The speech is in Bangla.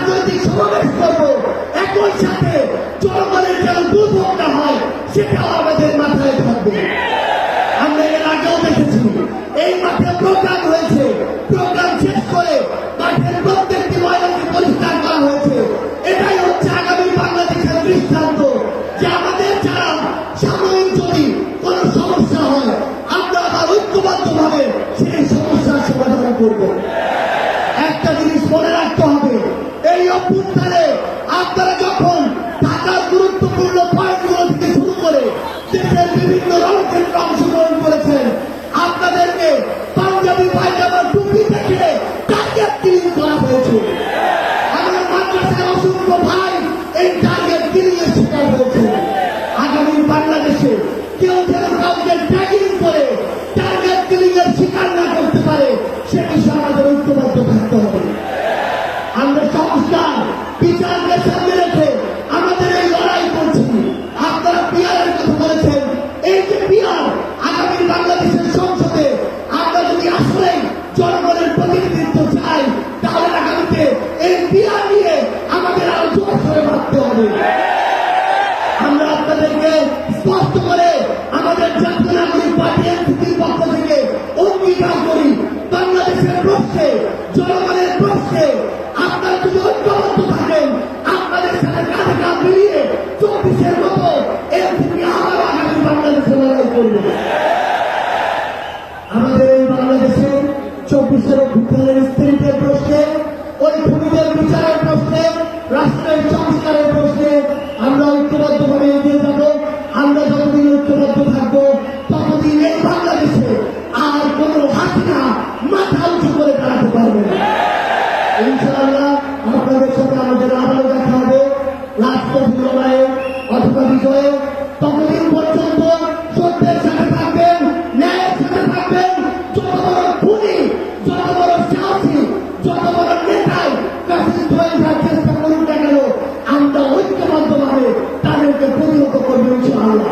রাজনৈতিক সমাবেশ করব। একই সাথে জনগণের যেন দুর্ভোগ না হয়, সেটাও আমাদের মাথায় থাকবে। আমরা এর আগেও দেখেছি, এই মাঠে প্রোগ্রাম হয়েছে। প্রোগ্রাম শেষ করে মাঠের প্রত্যেকটি ময়দানকে পরিষ্কার করা হয়েছে। এটাই হচ্ছে আগামী বাংলাদেশের দৃষ্টান্ত যে আমাদের যারা সাময়িক যদি কোনো সমস্যা হয়, আমরা আবার ঐক্যবদ্ধভাবে সেই সমস্যার সমাধান করব। একটা জিনিস মনে রাখতে হবে অভ্যুত্থানে যখন ঢাকার গুরুত্বপূর্ণ পয়েন্টগুলো শুরু করে দেশের বিভিন্ন রণক্ষেত্রে অংশগ্রহণ করেছেন আপনাদেরকে ভাবতে হবে। আমরা আপনাদেরকে স্পষ্ট করে আমাদের জাতীয় নাগরিক পার্টি এনসিপির পক্ষ থেকে অঙ্গীকার করি। বাংলাদেশের প্রশ্নে, জনগণের প্রশ্নে আপনারা যদি ঐক্যবদ্ধ থাকেন, আপনাদের সাথে কাঁধে কাঁধ মিলিয়ে চব্বিশের মতো এনসিপি আবার আগামী বাংলাদেশে লড়াই করবে। আমাদের এই বাংলাদেশে চব্বিশের অভ্যুত্থানের স্ত্রীদের ইনশাআল্লাহ আপনাদের সাথে আমাদের আবারও দেখা হবে। রাজপথ লড়াইয়ে অথবা বিজয়ে। ততদিন পর্যন্ত সাথে থাকবেন, ন্যায়ের সাথে থাকবেন। যত বড় খুনি, যত বড় সাহসী, যত বড় নেতাই কাছে হয়ে যাওয়ার চেষ্টা করুন না কেন, আমরা ঐক্যবদ্ধভাবে তাদেরকে প্রতিহত করব ইনশাআল্লাহ।